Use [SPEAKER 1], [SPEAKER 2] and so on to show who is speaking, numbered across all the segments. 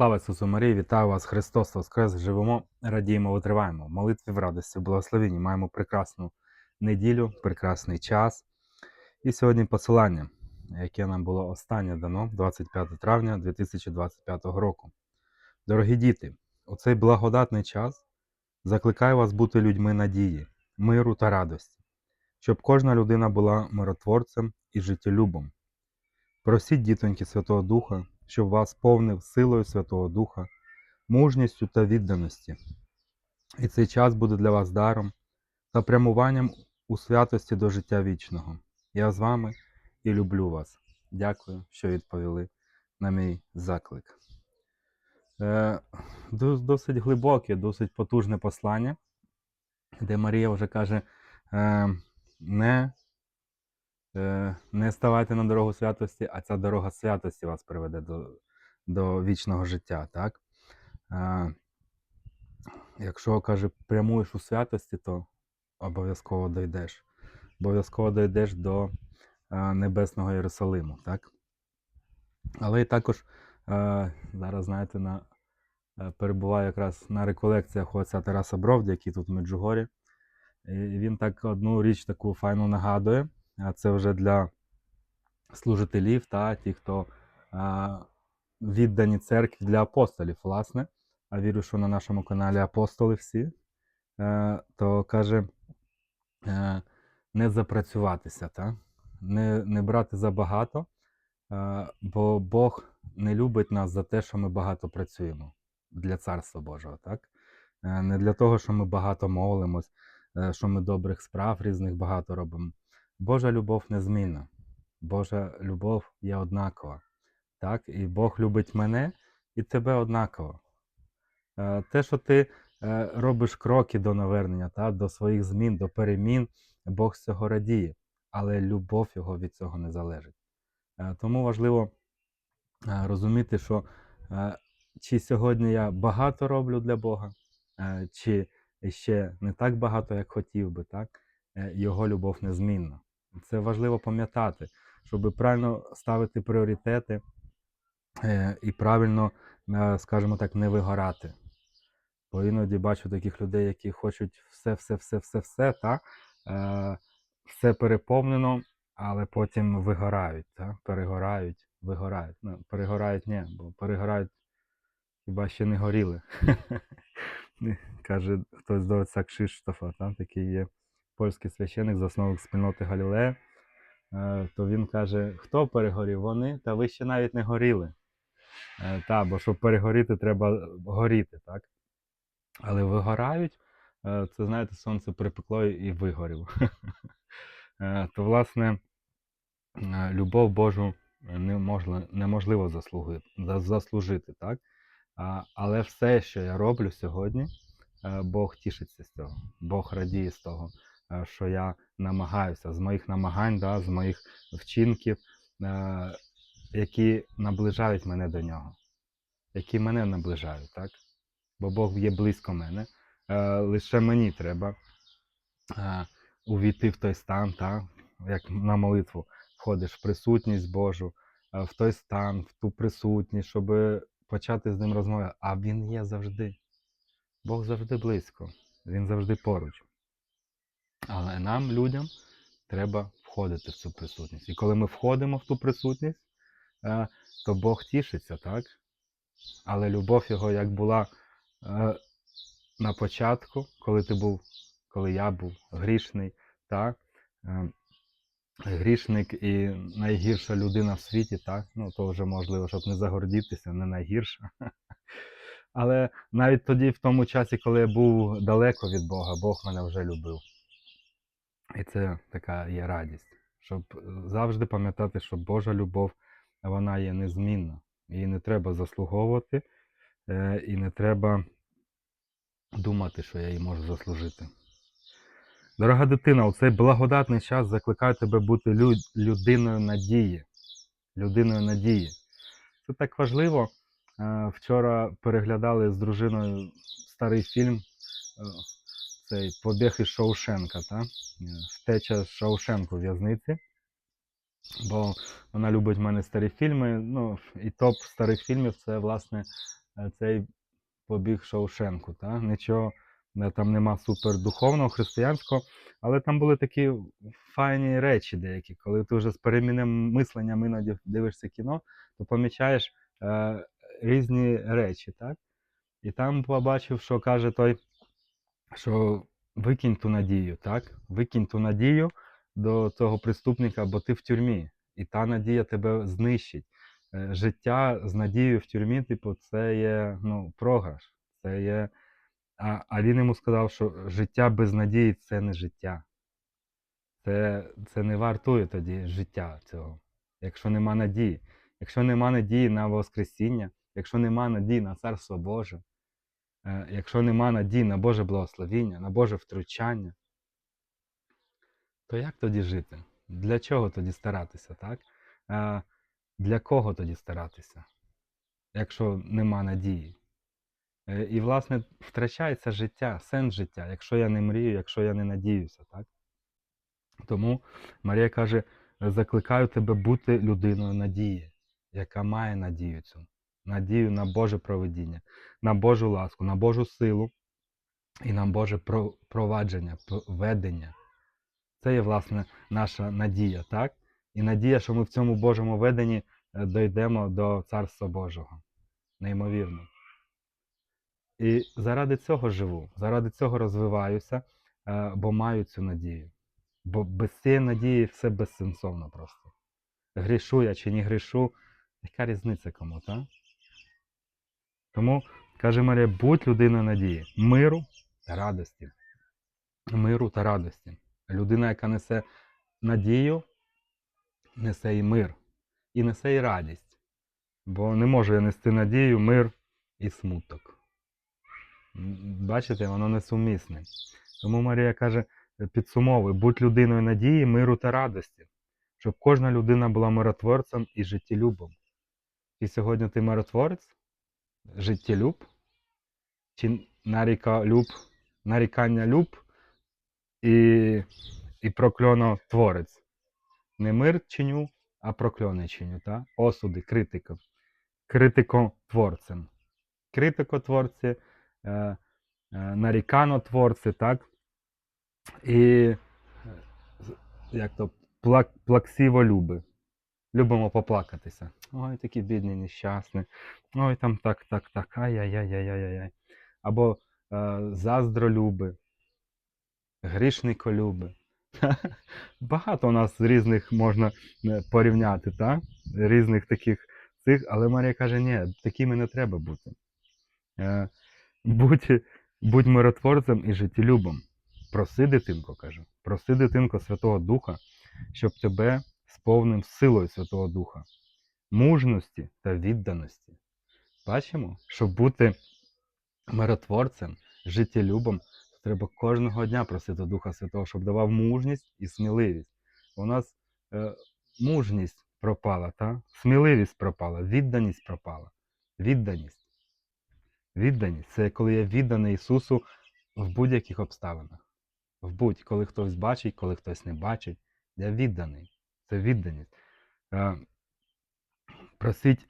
[SPEAKER 1] Слава Ісусу Марії, вітаю вас, Христос Воскрес! Живемо, радіємо, витриваємо. Молитві в радості, в благословенні. Маємо прекрасну неділю, прекрасний час. І сьогодні посилання, яке нам було останнє дано 25 травня 2025 року. Дорогі діти, у цей благодатний час закликаю вас бути людьми надії, миру та радості, щоб кожна людина була миротворцем і життєлюбом. Просіть, дітоньки Святого Духа, щоб вас повнив силою Святого Духа, мужністю та відданості. І цей час буде для вас даром та прямуванням у святості до життя вічного. Я з вами і люблю вас. Дякую, що відповіли на мій заклик. Е, досить глибоке, досить потужне послання, де Марія вже каже: е, не не ставайте на дорогу святості, а ця дорога святості вас приведе до, до вічного життя. Так? Е, Якщо каже, прямуєш у святості, то обов'язково дійдеш. Обов'язково дійдеш до е, Небесного Єрусалиму. Так? Але і також е, зараз, знаєте, на, е, перебуваю якраз на реколекціях отця Тараса Бровді, який тут в Меджугорі. І він так одну річ таку файну нагадує. Це вже для служителів та ті, хто віддані церкві для апостолів, власне. А вірю, що на нашому каналі апостоли всі, е, то каже е, не запрацюватися, та? Не, не брати забагато, е, бо Бог не любить нас за те, що ми багато працюємо для Царства Божого. так? Не для того, що ми багато молимось, що ми добрих справ різних багато робимо. Божа любов незмінна. Божа любов є однакова. Так? І Бог любить мене і тебе однаково. Е, Те, що ти е, робиш кроки до навернення, та, до своїх змін, до перемін, Бог з цього радіє, але любов його від цього не залежить. Е, Тому важливо розуміти, що чи сьогодні я багато роблю для Бога, чи ще не так багато, як хотів би, так? Його любов незмінна. Це важливо пам'ятати, щоб правильно ставити пріоритети е, і правильно, е, скажімо так, не вигорати. Бо іноді бачу таких людей, які хочуть все, все, все, все, все, та? Е, все переповнено, але потім вигорають, та? перегорають, вигорають. Ну, перегорають ні, бо перегорають хіба ще не горіли. Каже хтось до отця Кшиштофа, та? такий є польський священик, засновник спільноти Галілея. Е, то він каже: хто перегорів? Вони, та ви ще навіть не горіли. Е, та, бо щоб перегоріти, треба горіти, так? Але вигорають, е, це знаєте, сонце припекло і вигорів. То, власне, любов Божу неможливо, заслужити, так? Але все, що я роблю сьогодні, Бог тішиться з цього. Бог радіє з того, що я намагаюся з моїх намагань, да, з моїх вчинків, е, які наближають мене до нього, які мене наближають, так? Бо Бог є близько мене. Е, Лише мені треба е, увійти в той стан, та, як на молитву входиш в присутність Божу, е, в той стан, в ту присутність, щоб почати з ним розмовляти. А він є завжди. Бог завжди близько, він завжди поруч. Але нам, людям, треба входити в цю присутність. І коли ми входимо в ту присутність, е, то Бог тішиться, так? Але любов його як була е, на початку, коли ти був, коли я був грішний, так? Е, грішник і найгірша людина в світі, так? Ну, то вже можливо, щоб не загордітися, не найгірша. Але навіть тоді, в тому часі, коли я був далеко від Бога, Бог мене вже любив. І це така є радість, щоб завжди пам'ятати, що Божа любов, вона є незмінна. Її не треба заслуговувати, е, і не треба думати, що я її можу заслужити. Дорога дитина, у цей благодатний час закликаю тебе бути лю- людиною надії. Людиною надії. Це так важливо. Е, Вчора переглядали з дружиною старий фільм, е, цей побіг із Шоушенка, та? Е, втеча з Шоушенку в'язниці. Бо вона любить в мене старі фільми. Ну, і топ старих фільмів це, власне, е, цей побіг Шоушенку. Та? Нічого е, там нема супердуховного, християнського, але там були такі файні речі деякі. Коли ти вже з перемінним мисленням іноді дивишся кіно, то помічаєш е, різні речі. Так? І там побачив, що каже той, що викинь ту надію, так? Викинь ту надію до того преступника, бо ти в тюрмі, і та надія тебе знищить. Е, Життя з надією в тюрмі, типу, це є ну, програш. Це є... а, а він йому сказав, що життя без надії це не життя. Це, це не вартує тоді життя цього, якщо нема надії. Якщо нема надії на Воскресіння, якщо нема надії на Царство Боже, якщо нема надії на Боже благословіння, на Боже втручання, то як тоді жити? Для чого тоді старатися, так? Е, Для кого тоді старатися, якщо нема надії? Е, І, власне, втрачається життя, сенс життя, якщо я не мрію, якщо я не надіюся, так? Тому Марія каже: закликаю тебе бути людиною надії, яка має надію цю, надію на Боже проведіння, на Божу ласку, на Божу силу і на Боже провадження, ведення. Це є, власне, наша надія, так? І надія, що ми в цьому Божому веденні е, дійдемо до Царства Божого. Неймовірно. І заради цього живу, заради цього розвиваюся, е, бо маю цю надію. Бо без цієї надії все безсенсовно просто. Грішу я чи не грішу, яка різниця кому, так? Тому, каже Марія, будь людиною надії, миру та радості. Миру та радості. Людина, яка несе надію, несе і мир, і несе і радість. Бо не може нести надію, мир і смуток. Бачите, воно несумісне. Тому Марія каже, підсумовуй, будь людиною надії, миру та радості, щоб кожна людина була миротворцем і життєлюбом. І сьогодні ти миротворець, життєлюб, чи нарікалюб, нарікання люб і, і прокльонотворець. Не мир чиню, а прокльони чиню, та? осуди, критика. Критикотворцем. Критикотворці, е, е, наріканотворці, так? І е, як то плак, плаксиволюби. Любимо поплакатися. Ой, такі бідні, нещасні. Ой, там так, так, так. Ай-яй-яй-яй-яй-яй. Або е, заздролюби, грішниколюби. Багато у нас різних можна е, порівняти, так? Різних таких цих, але Марія каже, ні, такими не треба бути. Е, будь, будь миротворцем і життєлюбом. Проси, дитинко, каже, проси, дитинко, Святого Духа, щоб тебе сповнив силою Святого Духа, мужності та відданості. Бачимо, щоб бути миротворцем, життєлюбом, то треба кожного дня просити Духа Святого, щоб давав мужність і сміливість. У нас е, мужність пропала, та? сміливість пропала, відданість пропала. Відданість. Відданість це коли я відданий Ісусу в будь-яких обставинах. В будь, коли хтось бачить, коли хтось не бачить. Я відданий. Це відданість. Е, Просіть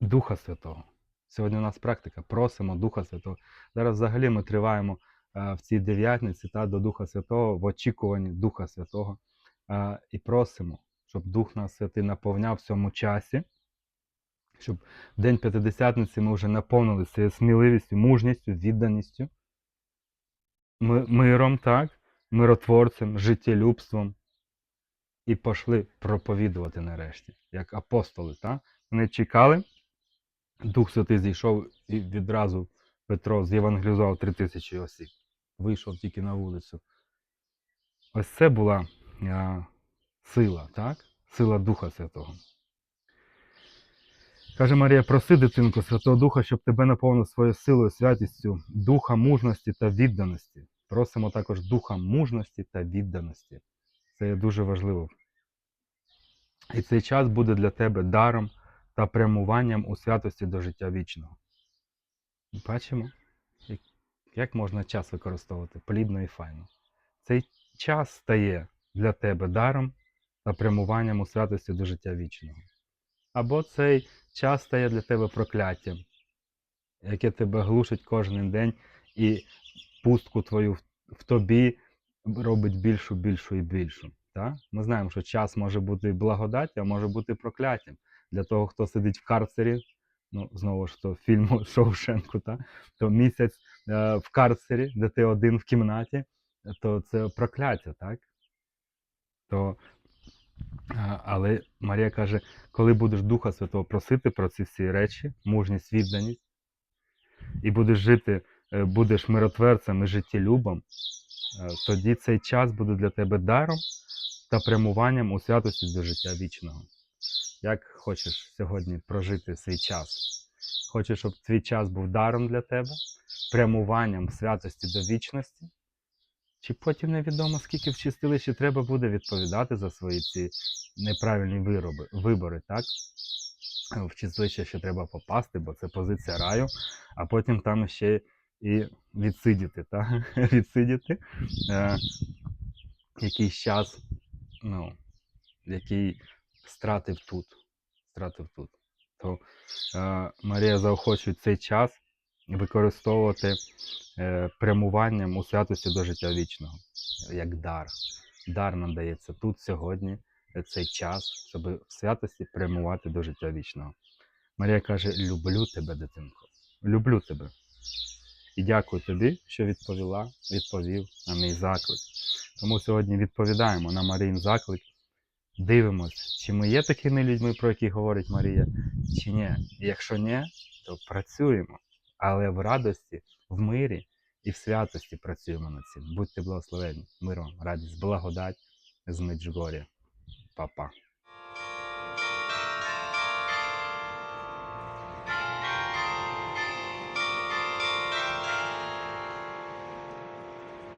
[SPEAKER 1] Духа Святого. Сьогодні у нас практика. Просимо Духа Святого. Зараз взагалі ми триваємо е, в цій дев'ятниці та, до Духа Святого, в очікуванні Духа Святого. Е, І просимо, щоб Дух нас Святий наповняв в цьому часі, щоб в День П'ятидесятниці ми вже наповнили цією сміливістю, мужністю, відданістю, миром, так, миротворцем, життєлюбством. І пішли проповідувати нарешті, як апостоли. Так? Вони чекали, Дух Святий зійшов і відразу Петро з'євангелізував три тисячі осіб. Вийшов тільки на вулицю. Ось це була а, сила, так? Сила Духа Святого. Каже Марія, проси, дитинку, Святого Духа, щоб тебе наповнив своєю силою, святістю, духа мужності та відданості. Просимо також духа мужності та відданості. Це є дуже важливо. І цей час буде для тебе даром та прямуванням у святості до життя вічного. Бачимо, як- можна час використовувати плідно і файно. Цей час стає для тебе даром та прямуванням у святості до життя вічного. Або цей час стає для тебе прокляттям. яке тебе глушить кожен день, і пустку твою в тобі робить більшу, більшу і більшу. Та? Ми знаємо, що час може бути благодаттю, а може бути прокляттям. Для того, хто сидить в карцері, ну, знову ж то фільму Шоушенку, та? то місяць е, в карцері, де ти один в кімнаті, то це прокляття, так? То, е, але Марія каже, коли будеш Духа Святого просити про ці всі речі, мужність, відданість, і будеш жити, е, будеш миротверцем і життєлюбом, е, тоді цей час буде для тебе даром та прямуванням у святості до життя вічного. Як хочеш сьогодні прожити свій час? Хочеш, щоб твій час був даром для тебе, прямуванням святості до вічності? Чи потім невідомо, скільки в чистилищі треба буде відповідати за свої ці неправильні вироби, вибори, так? В чистилище ще треба попасти, бо це позиція раю, а потім там ще і відсидіти, так? відсидіти е, якийсь час, ну, який стратив тут. Стратив тут. То е, Марія заохочує цей час використовувати е, прямуванням у святості до життя вічного, як дар. Дар нам дається тут сьогодні, е, цей час, щоб в святості прямувати до життя вічного. Марія каже: Люблю тебе, дитинко. Люблю тебе. І дякую тобі, що відповіла, відповів на мій заклик. Тому сьогодні відповідаємо на Маріїн заклик. Дивимось, чи ми є такими людьми, про які говорить Марія, чи ні. Якщо ні, то працюємо. Але в радості, в мирі і в святості працюємо над цим. Будьте благословені. Миром, радість, благодать з. Па-па.